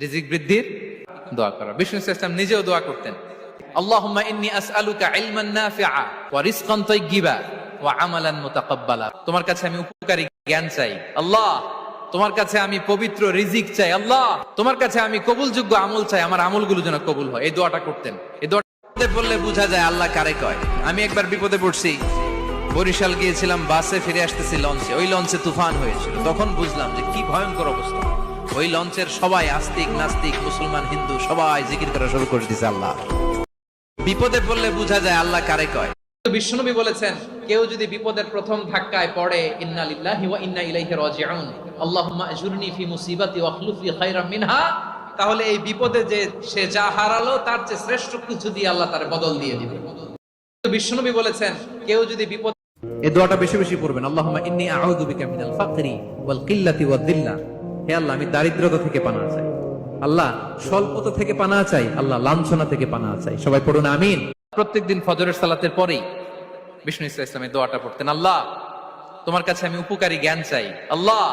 রিজিক বৃদ্ধির দোয়া করা। বিষ্ণু ইসলাম নিজেও দোয়া করতেন। আল্লাহুম্মা আসআলুকা ইলমান নাফিআ ওয়া রিজকান তাইয়্যিবা ওয়া আমালান মুতাকাব্বালা। তোমার কাছে আমি উপকারী জ্ঞান চাই। আল্লাহ, তোমার কাছে আমি পবিত্র রিজিক চাই। আল্লাহ, তোমার কাছে আমি কবুলযোগ্য আমল চাই। আমার আমলগুলো যেন কবুল হয়। এই দোয়াটা করতেন। এই দোয়াটা বললে বোঝা যায় আল্লাহ কারে কয়। আমি একবার বিপদে পড়ছি। বরিশাল গিয়েছিলাম, বাসে ফিরে আসতেছি লঞ্চে। ওই লঞ্চে তুফান হয়েছিল। তখন বুঝলাম যে কি ভয়ঙ্কর অবস্থা। ওই লঞ্চের সবাই আস্তিক নাস্তিক মুসলমান হিন্দু সবাই জিকির করা শুরু করে দিছে আল্লাহ। বিপদে পড়লে বোঝা যায় আল্লাহ কারে কয়। বিশ্বনবী বলেছেন কেউ যদি বিপদের প্রথম ধাক্কায় পড়ে ইন্না লিল্লাহি ওয়া ইন্না ইলাইহি রাজিউন আল্লাহুম্মা আজুরনি ফি মুসিবাতি ওয়া খলুফ লি খায়রাম মিনহা তাহলে এই বিপদে যে সে যা হারালো তার চেয়ে শ্রেষ্ঠ কিছু দিয়ে আল্লাহ তার বদল দিয়ে দিবে। বিশ্বনবী বলেছেন কেউ যদি বিপদ এই দোয়াটা বেশি বেশি পড়বেন আল্লাহুম্মা ইন্নী আউযু বিকা মিনাল ফাকরি ওয়াল কিল্লাতি ওয়াদ দিল্লা হে আল্লাহ, আমি দারিদ্রতা থেকে পানা চাই। আল্লাহ, স্বল্পতা থেকে পানা চাই, আল্লাহ লাঞ্ছনা থেকে পানা চাই। সবাই পড়ুন, আমিন। প্রত্যেকদিন ফজরের সালাতের পরেই বিষ্ণু ইসলাম ইসলামের দোয়াটা পড়তেন, আল্লাহ, তোমার কাছে আমি উপকারী জ্ঞান চাই, আল্লাহ,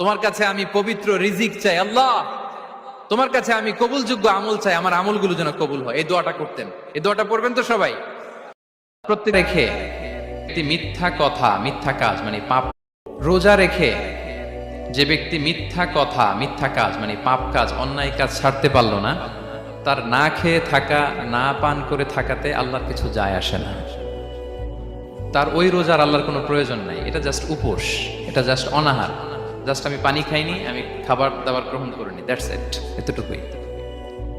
তোমার কাছে আমি পবিত্র রিজিক চাই, আল্লাহ, তোমার কাছে আমি কবুলযোগ্য আমল চাই, আমার আমলগুলো যেন কবুল হয়। এই দোয়াটা করতেন। এই দোয়াটা পড়বেন তো সবাই? প্রত্যেক রেখে মিথ্যা কথা, মিথ্যা কাজ মানে পাপ, রোজা রেখে যে ব্যক্তি মিথ্যা কথা, মিথ্যা কাজ মানে পাপ কাজ, অন্যায় কাজ ছাড়তে পারল না, তার না খেয়ে থাকা, না পান করে থাকাতে আল্লাহর কিছু যায় আসে না। তার ওই রোজার আল্লাহর কোনো প্রয়োজন নাই। এটা জাস্ট উপোস, এটা জাস্ট অনাহার। জাস্ট আমি পানি খাইনি, আমি খাবার দাবার গ্রহণ করিনি দ্যাটস ইট এতটুকুই।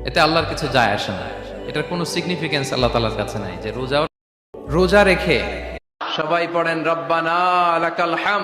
এতে আল্লাহর কিছু যায় আসে না। এটার কোনো সিগনিফিকেন্স আল্লাহ তালার কাছে নাই যে রোজা রোজা রেখে সবাই পড়েন, রব্বানা লাকাল হাম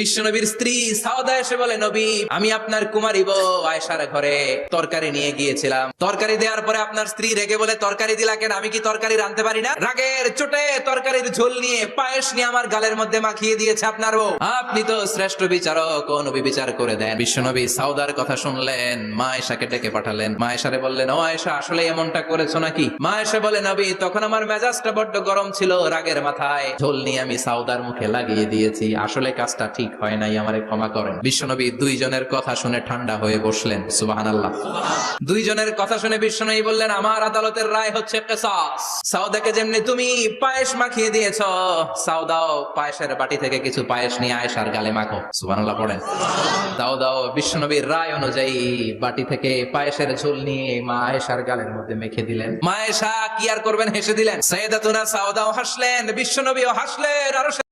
বিশ্বনবীর স্ত্রী সাউদা এসে বলে, নবী, আমি আপনার কুমারী বউ আয়সার ঘরে তরকারি নিয়ে গিয়েছিলাম। তরকারি দেওয়ার পরে আপনার স্ত্রী রেগে বলে, তরকারি দিলা কেন? আমি কি তরকারি রাঁধতে পারি না? রাগের চোটে তরকারির ঝোল নিয়ে পায়েস নিয়ে আমার গালের মধ্যে মাখিয়ে দিয়েছে আপনার বউ। আপনি তো শ্রেষ্ঠ বিচারক নবী বিচার করে দেন। বিশ্বনবী সাউদার কথা শুনলেন, মা আয়েশাকে ডেকে পাঠালেন। মা আয়েশারে বললেন, ও আয়েশা, আসলে এমনটা করেছ নাকি? মা আয়েশা বলে, নবী, তখন আমার মেজাজটা বড্ড গরম ছিল, রাগের মাথায়। ঝোল নিয়ে আমি সাউদার মুখে লাগিয়ে দিয়েছি। আসলে কাজটা ঠিক হয় নাই, আমারে ক্ষমা করেন। বিশ্বনবী দুইজনের কথা শুনে ঠান্ডা হয়ে বসলেন সুবাহান আল্লাহ দুইজনের কথা শুনে বিশ্বনবী বললেন, আমার আদালতের রায় হচ্ছে কেসাস। সাউদাকে যেমনি তুমি পায়েস মাখিয়ে দিয়েছ সাউদাও পায়েসের বাটি থেকে কিছু পায়েস নিয়ে আয়েশার গালে মাখো। সুবহানাল্লাহ পড়েন। দাও দাও, বিশ্বনবীর রায় অনুযায়ী বাটি থেকে পায়েসের ঝোল নিয়ে মা আয়েশার গালের মধ্যে মেখে দিলেন। মা আয়েশা কি আর করবেন, হেসে দিলেন। সৈয়দাতুনা সাউদাও হাসলেন, বিশ্বনবীও হাসলেন, আরও